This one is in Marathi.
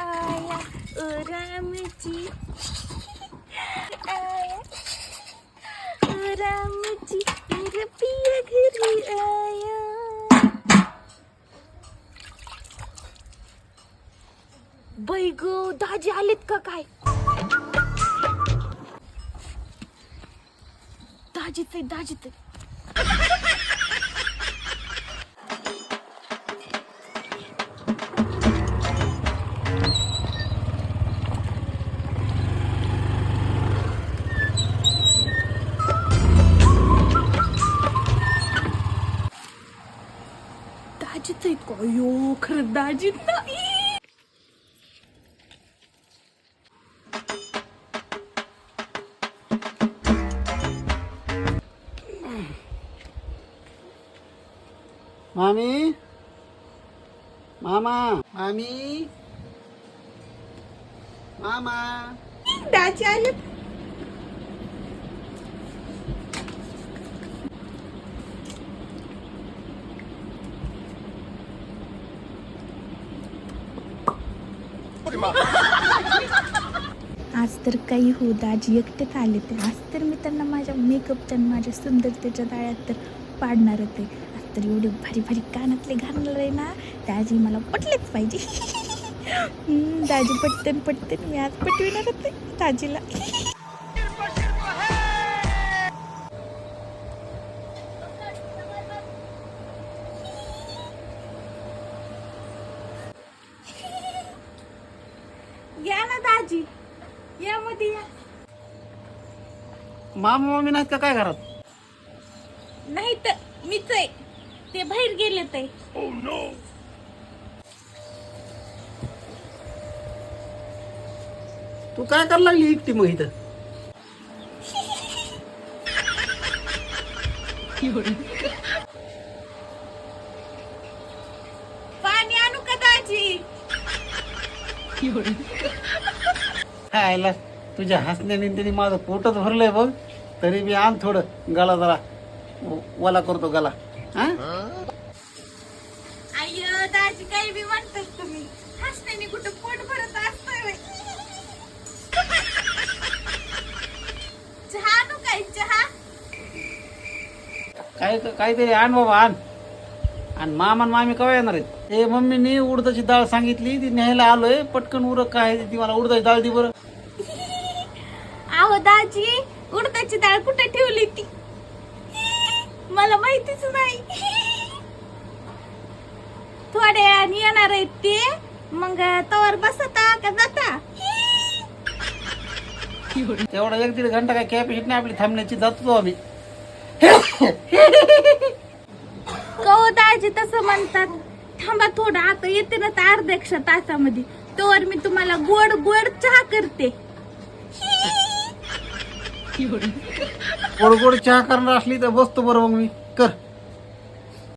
आया ओ राम जी आया ओ राम जी मेरा पिया घरी आया। बाई ग दाजी आलेत का काय? दाजीच आहे दाजीच आहेत का अयो खरं दाजीच नाही मामी मामा मामी मामा दाजी आले आज तर काही हो दाजी एकटेच आले ते. आज तर मी त्यांना माझ्या मेकअपच्या माझ्या सुंदरतेच्या दाळ्यात तर पाडणारच आहे आज तर एवढे भारी भारी कानातले घालणार आहे ना दाजी मला पटलेच पाहिजे. दाजी पटते पटते मी आज पटविणारच आहे दाजीला. या ना दाजी. या मध्ये या. मामा मामी नाहीत का काय घरात? नाही तर मीच आहे. ते बाहेर गेले ते. तू काय करायला लागली एकटी मग इथं पाणी आणू का दाजी खायला. तुझ्या हसण्याने त्याने माझं पोटच भरलंय बघ. तरी बी आण थोडं. गला जरा. वला करतो गला हा? अय्यो दाजी काही बी म्हणतात तुम्ही? हसण्याने कुठं पोट भरत असतोय व्हय. चहा आणू काय? चहा? काय काहीतरी आण बाबा आण. आणि मामा आणि मामी कवा येणार आहेत? ए मम्मीनी उडदाची डाळ सांगितली ती न्यायला आलोय. पटकन उरक काय आहे ती मला उडदाची डाळ दे बरं. आहो दाजी उडदाची डाळ कुठे ठेवली ती? मला माहितीच नाही. थोड्या वेळाने येणार आहेत ते. मग तवर बसता का जाता? तेवढा एक दीड घंटा काय कॅपॅसिटी नाही आपली थांबण्याची जातो आम्ही. कहो तसं म्हणतात. थांबा थोडं आता येते ना तर अर्ध्याक्षा तासामध्ये. तोवर मी तुम्हाला गोड गोड चहा करते. गोड गोड चहा करणार असली तर बसतो बरोबर मी. कर.